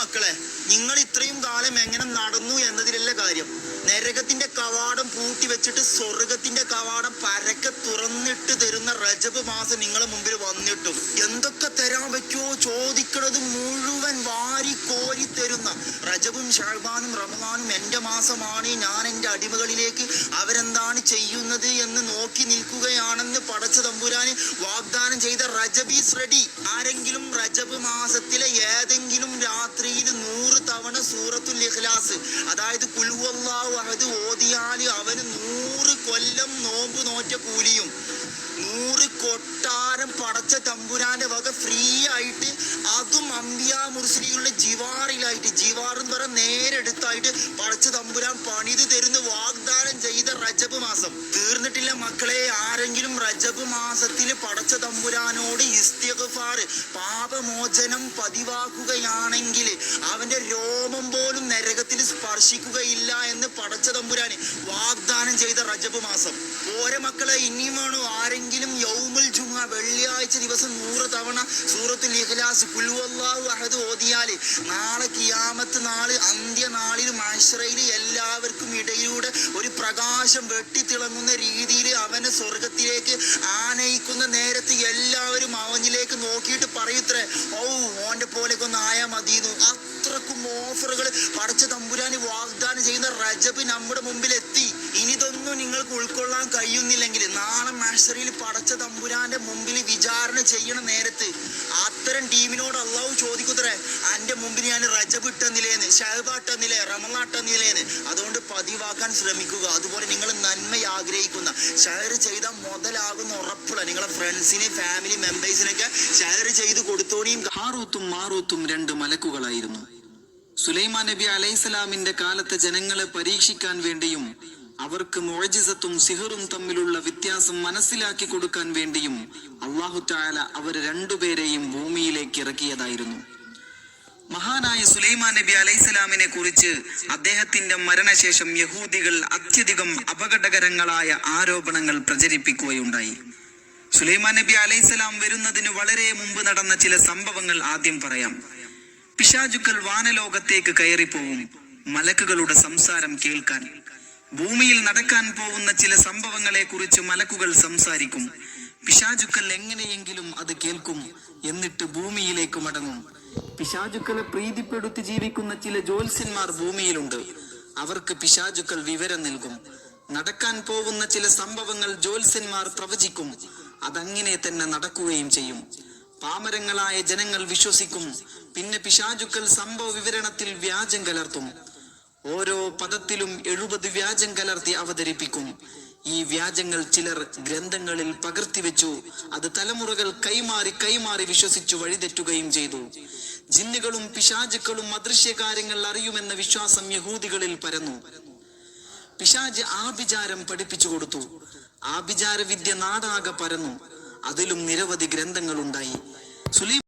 മക്കളെ നിങ്ങൾ ഇത്രയും കാലം എങ്ങനെ നടന്നു എന്നതിലല്ല കാര്യം. നരകത്തിന്റെ കവാടം പൂട്ടി വെച്ചിട്ട് സ്വർഗത്തിന്റെ കവാടം പരക്കെ തുറന്നിട്ട് തരുന്ന റജബ് മാസം നിങ്ങളെ മുമ്പിൽ വന്നിട്ടും. എന്തൊക്കെ തരാൻ പറ്റുമോ ചോദിക്കണത് മുഴുവൻ വാരി കോരി തരുന്ന റജബും ഷാൽബാനും റമദാനും എന്റെ മാസമാണ്. ഞാൻ എന്റെ അടിമകളിലേക്ക് അവരെന്താണ് ചെയ്യുന്നത് എന്ന് നോക്കി നിൽക്കുകയാണെന്ന് പടച്ച തമ്പുരാന് വാഗ്ദാനം ചെയ്ത റജബീസ് റെഡി. ആരെങ്കിലും റജബ് മാസത്തിലെ ഏതെങ്കിലും രാത്രിയിൽ അതായത് കുൽഹുവല്ലാഹു അഹദ് ഓതിയാൽ അവന് നൂറ് കൊല്ലം നോമ്പ് നോറ്റ കൂലിയും നൂറ് കൊട്ടാരം പടച്ച തമ്പുരാന്റെ വക ഫ്രീ ആയിട്ട് അതും അമ്പിയ മുർസിലികളുടെ ജിവാറിലായിട്ട് ജിവാർ എന്ന് പറയാൻ നേരെടുത്തായിട്ട് പടച്ച തമ്പുരാൻ പണിത് തരുന്ന വാഗ്ദാനം ചെയ്ത റജബ് മാസം. തീർന്നിട്ടില്ല മക്കളെ ആരെങ്കിലും റജബ് മാസത്തിൽ പടച്ച തമ്പുരാനോട് ഇസ്തിഗ്ഫാർ പാപമോചനം പതിവാക്കുകയാണെങ്കിൽ അവന്റെ രോമം പോലും നരകത്തിൽ സ്പർശിക്കുകയില്ല എന്ന് പടച്ച തമ്പുരാന് വാഗ്ദാനം ചെയ്ത റജബ് മാസം. ഓരോ മക്കളെ ഇനിയും വേണോ? ആരെങ്കിലും യൗമുൽ ജുമ വെള്ളിയാഴ്ച ദിവസം നൂറ് തവണ സൂറത്തുൽ ഇഖ്ലാസ് കുൽവല്ലാഹു അഹദ് ഓതിയാൽ നാളെ കിയാമത്ത് നാൾ അന്ത്യനാളിൽ മനുഷ്യയിൽ എല്ലാവർക്കും ഇടയിലൂടെ ഒരു പ്രകാശം വെട്ടിത്തിളങ്ങുന്ന രീതിയിൽ അവനെ സ്വർഗത്തിലേക്ക് ആനയിക്കുന്ന നേരത്ത് എല്ലാവരും അവനിലേക്ക് നോക്കിയിട്ട് പറയത്രേ ഓ ഓന്റെ പോലെയൊക്കെ ഒന്ന് ആയാ മതിയെന്നു. അത്രക്കും ഓഫറുകൾ പടച്ച തമ്പുരാന് വാഗ്ദാനം ചെയ്യുന്ന റജബ് നമ്മുടെ മുമ്പിൽ എത്തി ഇനി ഇതൊന്നും നിങ്ങൾക്ക് ഉൾക്കൊള്ളാൻ കഴിയുന്നില്ലെങ്കിൽ നാളെ മാഷറിയിൽ പടച്ച തമ്പുരാന്റെ മുമ്പിൽ വിചാരണ ചെയ്യണ നേരത്ത്. അത്തരം ടീമിനോട് അള്ളാഹു ചോദിക്കുത്രേ അന്റെ മുമ്പിൽ ഞാൻ റജബ് ഇട്ടെന്നില്ലേന്ന്? ഷഹബ ഇട്ടെന്നില്ലേ? റമള ഇട്ടെന്നില്ലേന്ന്? അതുകൊണ്ട് പതിവാക്കാൻ ശ്രമിക്കുക. അതുപോലെ നിങ്ങൾ നന്മ ആഗ്രഹിക്കുന്ന ഷെയർ ചെയ്താൽ മുതലാകുന്ന ഉറപ്പുള്ള നിങ്ങളെ ഫ്രണ്ട്സിനെ ഫാമിലി മെമ്പേഴ്സിനൊക്കെ ഷെയർ ചെയ്ത് കൊടുത്തോണിയും ഹാറൂത്തും മാറൂത്തും രണ്ട് മലക്കുകളായിരുന്നു. സുലൈമാൻ നബി അലൈഹിസ്സലാമിന്റെ കാലത്തെ ജനങ്ങളെ പരീക്ഷിക്കാൻ വേണ്ടിയും അവർക്ക് മോജിസത്തും സിഹറും തമ്മിലുള്ള വ്യത്യാസം മനസ്സിലാക്കി കൊടുക്കാൻ വേണ്ടിയും അള്ളാഹുറ്റായാല അവർ രണ്ടുപേരെയും ഭൂമിയിലേക്ക് ഇറക്കിയതായിരുന്നു. മഹാനായ സുലൈമാൻ നബി അലൈഹിസ്സലാമിനെ കുറിച്ച് അദ്ദേഹത്തിന്റെ മരണശേഷം യഹൂദികൾ അത്യധികം അപകടകരങ്ങളായ ആരോപണങ്ങൾ പ്രചരിപ്പിക്കുകയുണ്ടായി. സുലൈമാൻ നബി അലൈഹിസ്സലാം വരുന്നതിന് വളരെ മുമ്പ് നടന്ന ചില സംഭവങ്ങൾ ആദ്യം പറയാം. പിശാചുക്കൾ വാനലോകത്തേക്ക് കയറിപ്പോവും. മലക്കുകളുടെ സംസാരം കേൾക്കാൻ. ഭൂമിയിൽ നടക്കാൻ പോകുന്ന ചില സംഭവങ്ങളെ കുറിച്ച് മലക്കുകൾ സംസാരിക്കും. പിശാചുക്കൾ എങ്ങനെയെങ്കിലും അത് കേൾക്കും എന്നിട്ട് ഭൂമിയിലേക്ക് മടങ്ങും. പിശാചുക്കളെ പ്രീതിപ്പെടുത്തി ജീവിക്കുന്ന ചില ജ്യോത്സ്യന്മാർ ഭൂമിയിലുണ്ട്. അവർക്ക് പിശാചുക്കൾ വിവരം നൽകും. നടക്കാൻ പോകുന്ന ചില സംഭവങ്ങൾ ജ്യോത്സ്യന്മാർ പ്രവചിക്കും. അതങ്ങനെ തന്നെ നടക്കുകയും ചെയ്യും. പാമരങ്ങളായ ജനങ്ങൾ വിശ്വസിക്കും. പിന്നെ പിശാചുക്കൾ സംഭവ വിവരണത്തിൽ വ്യാജം കലർത്തും. ഓരോ പദത്തിലും എഴുപത് വ്യാജം കലർത്തി അവതരിപ്പിക്കും. ഈ വ്യാജങ്ങൾ ചിലർ ഗ്രന്ഥങ്ങളിൽ പകർത്തിവെച്ചു അത് തലമുറകൾ കൈമാറി കൈമാറി വിശ്വസിച്ചു വഴിതെറ്റുകയും ചെയ്തു. ജിന്നുകളും പിശാചുക്കളും അദൃശ്യകാര്യങ്ങൾ അറിയുമെന്ന വിശ്വാസം യഹൂദികളിൽ പരന്നു. പിശാജ് ആഭിചാരം പഠിപ്പിച്ചു കൊടുത്തു. ആഭിചാര വിദ്യ നാടാകെ പരന്നു. അതിലും നിരവധി ഗ്രന്ഥങ്ങളുണ്ടായി. സുലൈ